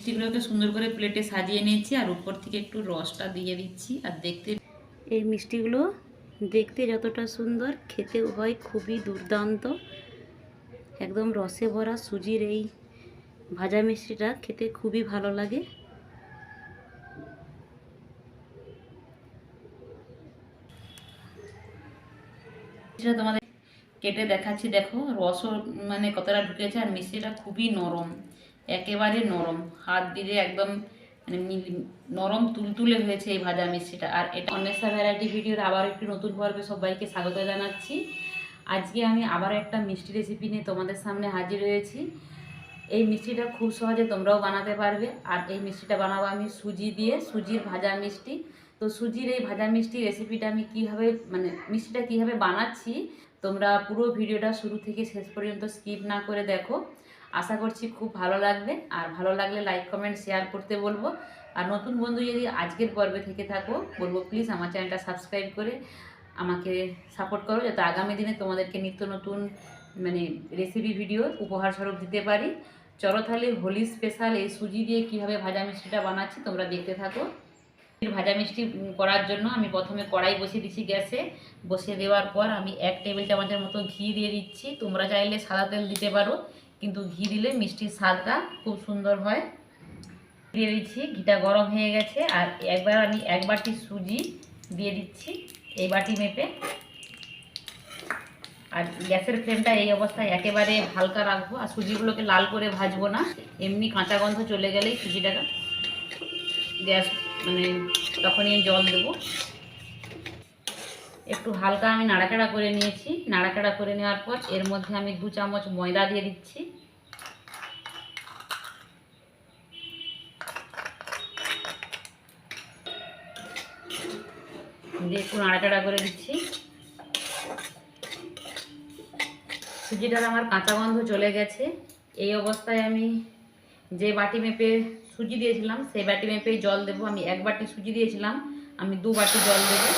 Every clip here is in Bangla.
মিষ্টিগুলোকে সুন্দর করে প্লেটে সাজিয়ে নিয়েছি আর উপর থেকে একটু রসটা দিয়ে দিচ্ছি আর দেখতে এই মিষ্টিগুলো দেখতে যতটা সুন্দর খেতেও হয় খুবই দুর্দান্ত। একদম রসে ভরা সুজির এই ভাজা মিষ্টিটা খেতে খুবই ভালো লাগে। তোমাদের কেটে দেখাচ্ছি দেখো রসও মানে কতটা ঢুকেছে আর মিষ্টিটা খুবই নরম। একেবারে নরম। হাত দিলে একদম মানে নরম তুলতুলে হয়েছে এই ভাজা মিষ্টিটা। আর এটা অনেসা ভ্যারাইটি ভিডিওর আবার একটি নতুন পর্বে সবাইকে স্বাগত জানাচ্ছি। আজকে আমি আবার একটা মিষ্টি রেসিপি নিয়ে তোমাদের সামনে হাজির হয়েছি। এই মিষ্টিটা খুব সহজে তোমরাও বানাতে পারবে। আর এই মিষ্টিটা বানাবো আমি সুজি দিয়ে, সুজির ভাজা মিষ্টি। তো সুজির এই ভাজা মিষ্টি রেসিপিটা আমি কীভাবে মানে মিষ্টিটা কীভাবে বানাচ্ছি, তোমরা পুরো ভিডিওটা শুরু থেকে শেষ পর্যন্ত স্কিপ না করে দেখো। আশা করছি খুব ভালো লাগবে। আর ভালো লাগলে লাইক কমেন্ট শেয়ার করতে বলব। আর নতুন বন্ধু যদি আজকের পর্বে থেকে থাকো, বলব প্লিজ আমার চ্যানেলটা সাবস্ক্রাইব করে আমাকে সাপোর্ট করো, যাতে আগামী দিনে তোমাদেরকে নিত্য নতুন মানে রেসিপি ভিডিও উপহার স্বরূপ দিতে পারি। চলো তাহলে হোলি স্পেশাল এই সুজি দিয়ে কীভাবে ভাজা মিষ্টিটা বানাচ্ছি তোমরা দেখতে থাকো। ভাজা মিষ্টি করার জন্য আমি প্রথমে কড়াই বসিয়ে দিচ্ছি গ্যাসে। বসিয়ে দেওয়ার পর আমি এক টেবিল চামচের মতো ঘি দিয়ে দিচ্ছি। তোমরা চাইলে সাদা তেল দিতে পারো। কিন্তু ঘি দিলে মিষ্টির স্বাদটা খুব সুন্দর হয়। দিয়ে দিচ্ছি, ঘিটা গরম হয়ে গেছে। আর একবার আমি এক বাটি সুজি দিয়ে দিচ্ছি এই বাটি মেপে। আর গ্যাসের ফ্লেমটা এই অবস্থায় একেবারে হালকা রাখব। আর সুজিগুলোকে লাল করে ভাজবো না। এমনি কাঁচা গন্ধ চলে গেলেই সুজিটাকে গ্যাস মানে তখনই জল দেবো। একটু হালকা আমি নাড়াচাড়া করে নিয়েছি। নাড়াচাড়া করে নেওয়ার পর এর মধ্যে আমি দু চামচ ময়দা দিয়ে দিচ্ছি। দিয়ে একটু নাড়াচাড়া করে দিচ্ছি। সুজিটার আমার কাঁচা গন্ধ চলে গেছে। এই অবস্থায় আমি যে বাটি মেপে সুজি দিয়েছিলাম, সেই বাটি মেপেই জল দেবো। আমি এক বাটি সুজি দিয়েছিলাম, আমি দু বাটি জল দেবো।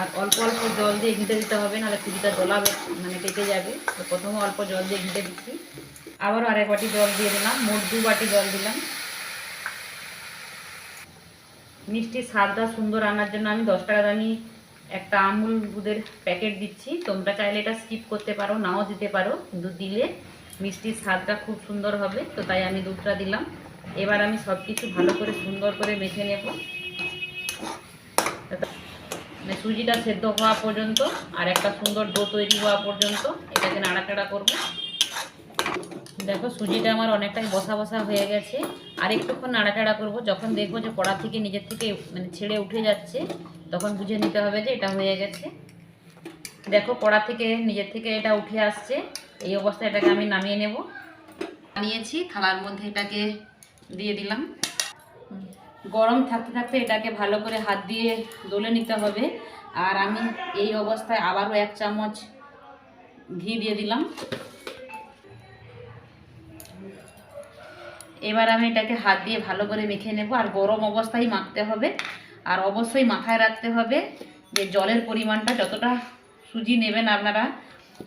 আর অল্প অল্প জল দিয়ে ঘিটে দিতে হবে, নাহলে সুজিটা দোলাবে মানে কেটে যাবে। তো প্রথমে অল্প জল দিয়ে ঘিটে দিচ্ছি। আবারও আরেক বাটি জল দিয়ে দিলাম, মোট দু বাটি জল দিলাম। মিষ্টির স্বাদটা সুন্দর আনার জন্য আমি দশ টাকা দামি একটা আমুল দুধের প্যাকেট দিচ্ছি। তোমরা চাইলে এটা স্কিপ করতে পারো, নাও দিতে পারো। কিন্তু দিলে মিষ্টির স্বাদটা খুব সুন্দর হবে। তো তাই আমি দুধটা দিলাম। এবার আমি সব কিছু ভালো করে সুন্দর করে মেখে নেব। মানে সুজিটা সেদ্ধ হওয়া পর্যন্ত আর একটা সুন্দর ডো তৈরি হওয়া পর্যন্ত এটাকে নাড়াচাড়া করব। দেখো সুজিটা আমার অনেকটাই বসা বসা হয়ে গেছে। আর একটুক্ষণ নাড়াচাড়া করব। যখন দেখব যে কড়া থেকে নিজের থেকে মানে ছেড়ে উঠে যাচ্ছে, তখন বুঝে নিতে হবে যে এটা হয়ে গেছে। দেখো কড়া থেকে নিজের থেকে এটা উঠে আসছে। এই অবস্থায় এটাকে আমি নামিয়ে নেব। নিয়েছি, থালার মধ্যে এটাকে দিয়ে দিলাম। গরম থাকতে থাকতে এটাকে ভালো করে হাত দিয়ে দলে নিতে হবে। আর আমি এই অবস্থায় আবারও এক চামচ ঘি দিয়ে দিলাম। এবার আমি এটাকে হাত দিয়ে ভালো করে মেখে নেব। আর গরম অবস্থায় মাখতে হবে। আর অবশ্যই মাথায় রাখতে হবে যে জলের পরিমাণটা যতটা সুজি নেবেন আপনারা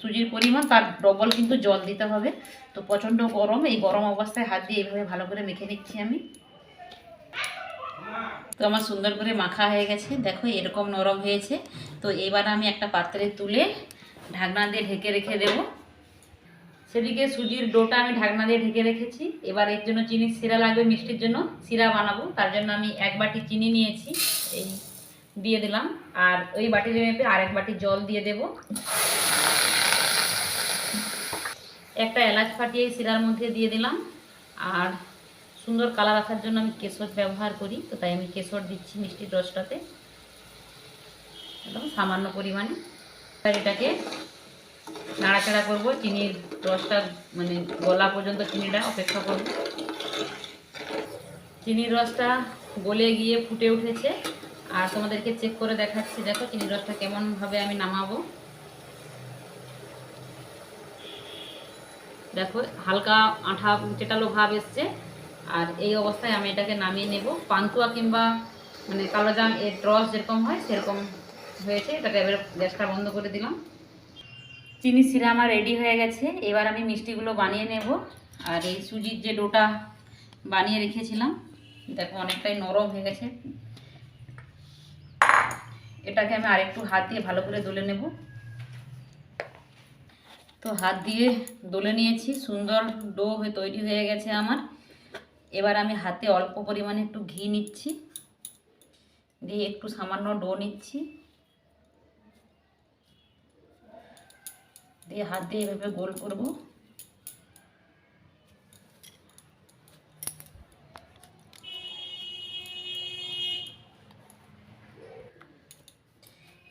সুজির পরিমাণ, তার ডবল কিন্তু জল দিতে হবে। তো প্রচণ্ড গরম, এই গরম অবস্থায় হাত দিয়ে এইভাবে ভালো করে মেখে নিচ্ছি আমি। তো আমার সুন্দর করে মাখা হয়ে গেছে। দেখো, এরকম নরম হয়েছে। তো এবার আমি একটা পাত্রে তুলে ঢাকনা দিয়ে ঢেকে রেখে দেবো। সেদিকে সুজির ডোটা আমি ঢাকনা দিয়ে ঢেকে রেখেছি। এবার এর জন্য চিনি, শিরা লাগবে মিষ্টির জন্য। শিরা বানাবো, তার জন্য আমি এক বাটি চিনি নিয়েছি, এই দিয়ে দিলাম। আর ওই বাটির মেপে আরেক বাটি জল দিয়ে দেব। একটা এলাচ ফাটিয়ে শিরার মধ্যে দিয়ে দিলাম। আর সুন্দর কালার রাখার জন্য আমি কেশর ব্যবহার করি, তো তাই আমি কেশর দিচ্ছি মিষ্টির রসটাতে। একদম সামান্য পরিমাণে। এটাকে নাড়াচাড়া করব, চিনির রসটা মানে গলা পর্যন্ত চিনিটা অপেক্ষা করব। চিনির রসটা গলে গিয়ে ফুটে উঠেছে। আর তোমাদেরকে চেক করে দেখাচ্ছি, দেখো চিনির রসটা কেমনভাবে আমি নামাবো। দেখো, হালকা আঠা চেটালো ভাব এসছে। আর এই অবস্থায় আমি এটাকে নামিয়ে নেব। পান্তুয়া কিংবা মানে কালো জাম এর রস যেরকম হয়, সেরকম হয়েছে। এটাকে এবার গ্যাসটা বন্ধ করে দিলাম। চিনি সিরা আমার রেডি হয়ে গেছে। এবার আমি মিষ্টিগুলো বানিয়ে নেব। আর এই সুজির যে ডোটা বানিয়ে রেখেছিলাম, দেখো অনেকটাই নরম হয়ে গেছে। এটাকে আমি আরেকটু হাত দিয়ে ভালো করে দলে নেব। তো হাত দিয়ে দলে নিয়েছি, সুন্দর ডো হয়ে তৈরি হয়ে গেছে আমার। এবার আমি হাতে অল্প পরিমাণে একটু ঘি নিচ্ছি, দিয়ে একটু সামান্য ডো নিচ্ছি। দিয়ে হাত দিয়ে এভাবে গোল করব।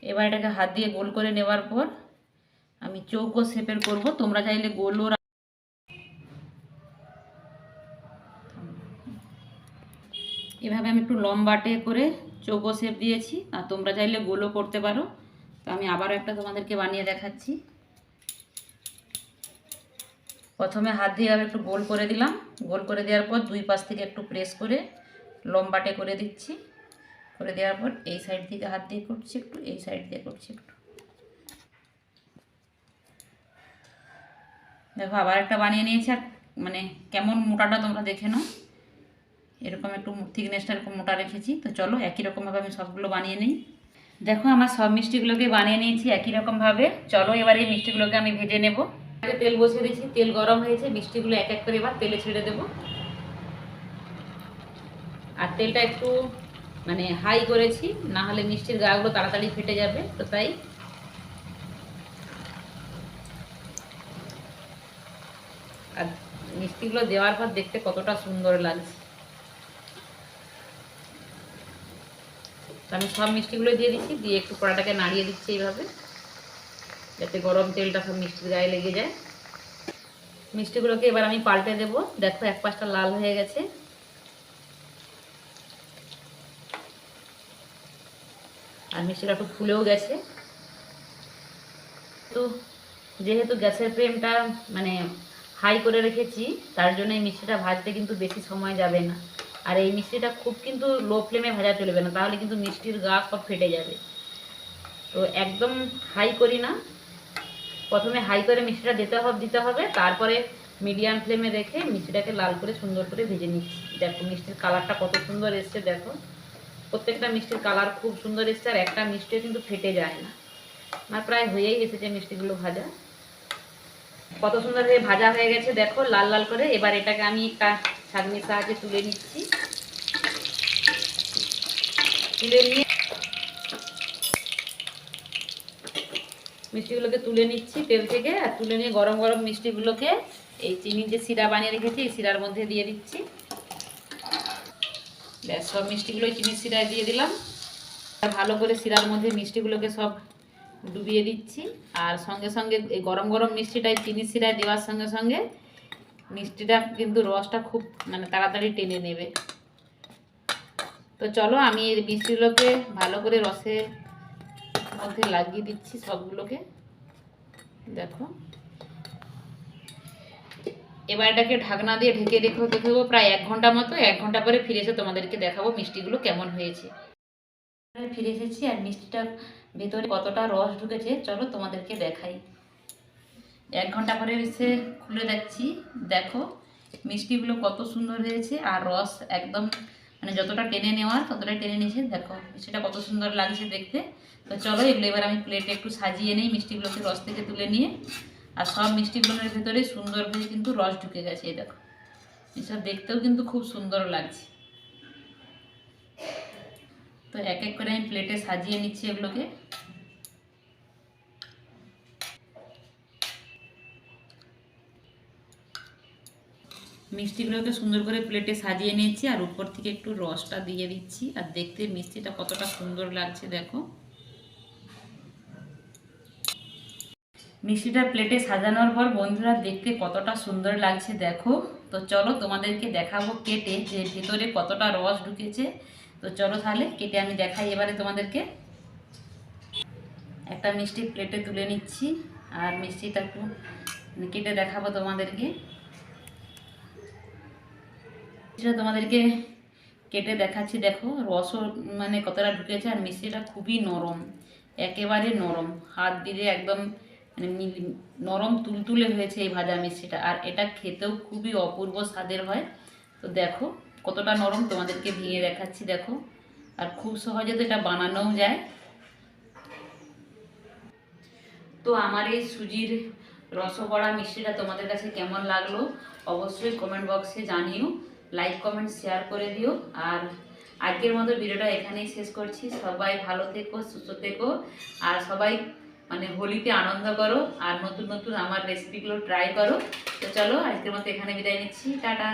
এবার এটাকে হাত দিয়ে গোল করে নেওয়ার পর আমি চৌকো শেপের করব, তোমরা চাইলে গোলও এভাবে আমি একটু লম্বাটে করে চৌকো শেপ দিয়েছি, আর তোমরা চাইলে গোলও করতে পারো। তো আমি আবারও একটা তোমাদেরকে বানিয়ে দেখাচ্ছি। প্রথমে হাত দিয়ে এভাবে একটু গোল করে দিলাম। গোল করে দেওয়ার পর দুই পাশ থেকে একটু প্রেস করে লম্বাটে করে দিচ্ছি। করে দেওয়ার পর এই সাইড থেকে হাত দিয়ে করছি একটু, এই সাইড দিয়ে করছি একটু। দেখো, আবার একটা বানিয়ে নিয়েছি, আর মানে কেমন মোটাটা তোমরা দেখে নাও। এরকম একটু থিকনেসটা এরকম মোটা রেখেছি। তো চলো, একই রকমভাবে আমি সবগুলো বানিয়ে নিই। দেখো, আমার সব মিষ্টিগুলোকে বানিয়ে নিয়েছি একই রকমভাবে। চলো, এবার এই মিষ্টিগুলোকে আমি ভেজে নেব। তেল বসিয়ে দিয়েছি, তেল গরম হয়েছে, মিষ্টিগুলো এক এক করে এবার তেলে ছেড়ে দেব। আর তেলটা একটু মানে হাই করেছি, না হলে মিষ্টির গাগুলো তাড়াতাড়ি ফেটে যাবে, তো তাই আর মিষ্টিগুলো দেওয়ার পর দেখতে কতটা সুন্দর লাগছে। আমি সব মিষ্টিগুলো দিয়ে দিচ্ছি, দিয়ে একটু কড়াটাকে নাড়িয়ে দিচ্ছি এইভাবে, যাতে গরম তেলটা সব মিষ্টির গায়ে লেগে যায়। মিষ্টিগুলোকে এবার আমি পাল্টে দেব। দেখো এক পাশটা লাল হয়ে গেছে। আর মিষ্টিটা একটু ফুলেও গেছে। তো যেহেতু গ্যাসের ফ্লেমটা মানে হাই করে রেখেছি, তার জন্য এই মিষ্টিটা ভাজতে কিন্তু বেশি সময় যাবে না। আর এই মিষ্টিটা খুব কিন্তু লো ফ্লেমে ভাজা চলবে না, তাহলে কিন্তু মিষ্টির গা সব ফেটে যাবে। তো একদম হাই করি না। প্রথমে হাই করে মিষ্টিটা দিতে হবে দিতে হবে, তারপরে মিডিয়াম ফ্লেমে রেখে মিষ্টিটাকে লাল করে সুন্দর করে ভেজে নিচ্ছি। দেখো মিষ্টির কালারটা কত সুন্দর এসছে, দেখো। প্রত্যেকটা মিষ্টির কালার খুব সুন্দর এসছে, আর একটা মিষ্টিও কিন্তু ফেটে যায় না। আমার প্রায় হয়েই এসেছে মিষ্টিগুলো ভাজা। কত সুন্দর হয়ে ভাজা হয়ে গেছে, দেখো, লাল লাল করে। এবার এটাকে আমি ছাগনির সাহায্যে তুলে নিচ্ছি। তুলে নিয়ে মিষ্টিগুলোকে তুলে নিচ্ছি তেল থেকে, আর তুলে নিয়ে গরম গরম মিষ্টিগুলোকে এই চিনির যে সিরা বানিয়ে রেখেছি, এই সিরার মধ্যে দিয়ে দিচ্ছি। ব্যাস, সব মিষ্টিগুলোই চিনির সিরায় দিয়ে দিলাম। ভালো করে সিরার মধ্যে মিষ্টিগুলোকে সব ডুবিয়ে দিচ্ছি। আর সঙ্গে সঙ্গে এই গরম গরম মিষ্টিটাই চিনি সিরায় দেওয়ার সঙ্গে সঙ্গে মিষ্টিটা কিন্তু রসটা খুব মানে তাড়াতাড়ি টেনে নেবে। তো চলো আমি এই মিষ্টিগুলোকে ভালো করে রসের মধ্যে লাগিয়ে দিচ্ছি সবগুলোকে। দেখো। এবার এটাকে ঢাকনা দিয়ে ঢেকে রেখে দেখে প্রায় এক ঘণ্টা মতো। এক ঘণ্টা পরে ফিরে এসে তোমাদেরকে দেখাবো মিষ্টিগুলো কেমন হয়েছে। ফিরে এসেছি আর মিষ্টিটার ভেতরে কতটা রস ঢুকেছে, চলো তোমাদেরকে দেখাই। এক ঘণ্টা পরে এসে খুলে দেখছি, দেখো, মিষ্টিগুলো কত সুন্দর হয়েছে আর রস একদম মানে যতটা টেনে নেওয়ার ততটা টেনে নিয়েছে, দেখো সেটা কত সুন্দর লাগছে দেখতে। তো চলো এগুলো এবার আমি প্লেটে একটু সাজিয়ে নিই, মিষ্টিগুলোকে রস থেকে তুলে নিয়ে। আর সব মিষ্টিগুলোর ভেতরে সুন্দরভাবে কিন্তু রস ঢুকে গেছে, এই দেখো। এসব দেখতেও কিন্তু খুব সুন্দর লাগছে। তো এক এক করে আমি প্লেটে সাজিয়ে নিচ্ছি এগুলোকে। মিষ্টিগুলোকে সুন্দর করে প্লেটে সাজিয়ে নিয়েছি আর উপর থেকে একটু রসটা দিয়ে দিচ্ছি। আর দেখতে মিষ্টিটা কতটা সুন্দর লাগছে, দেখো। মিষ্টিটা প্লেটে সাজানোর পর বন্ধুরা দেখতে কতটা সুন্দর লাগছে, দেখো। তো চলো তোমাদেরকে দেখাবো কেটে যে ভেতরে কতটা রস ঢুকেছে। তো চলো তাহলে, কেটে আমি দেখাই এবারে তোমাদেরকে। একটা মিষ্টি প্লেটে তুলে নিচ্ছি, আর মিষ্টিটা একটু কেটে দেখাবো তোমাদেরকে। সেটা তোমাদেরকে কেটে দেখাচ্ছি, দেখো, রসও মানে কতটা ঢুকেছে, আর মিষ্টিটা খুবই নরম, একেবারে নরম। হাত দিলে একদম মানে নরম তুলতুলে হয়েছে এই ভাজা মিষ্টিটা, আর এটা খেতেও খুবই অপূর্ব স্বাদের হয়। তো দেখো কতটা নরম তোমাদেরকে ভেঙে দেখাচ্ছি, দেখো। আর খুব সহজে তো এটা বানানোও যায়। তো আমার এই সুজির রসগড়া মিষ্টিটা তোমাদের কাছে কেমন লাগল, অবশ্যই কমেন্ট বক্সে জানিও। লাইক কমেন্ট শেয়ার করে দিও। আর আজকের মতো ভিডিওটা এখানেই শেষ করছি। সবাই ভালো থেকো, সুস্থ থেকো। আর সবাই মানে হোলিতে আনন্দ করো। আর নতুন নতুন আমার রেসিপিগুলো ট্রাই করো। তো চলো, আজকের মতো এখানে বিদায় নিচ্ছি। টাটা।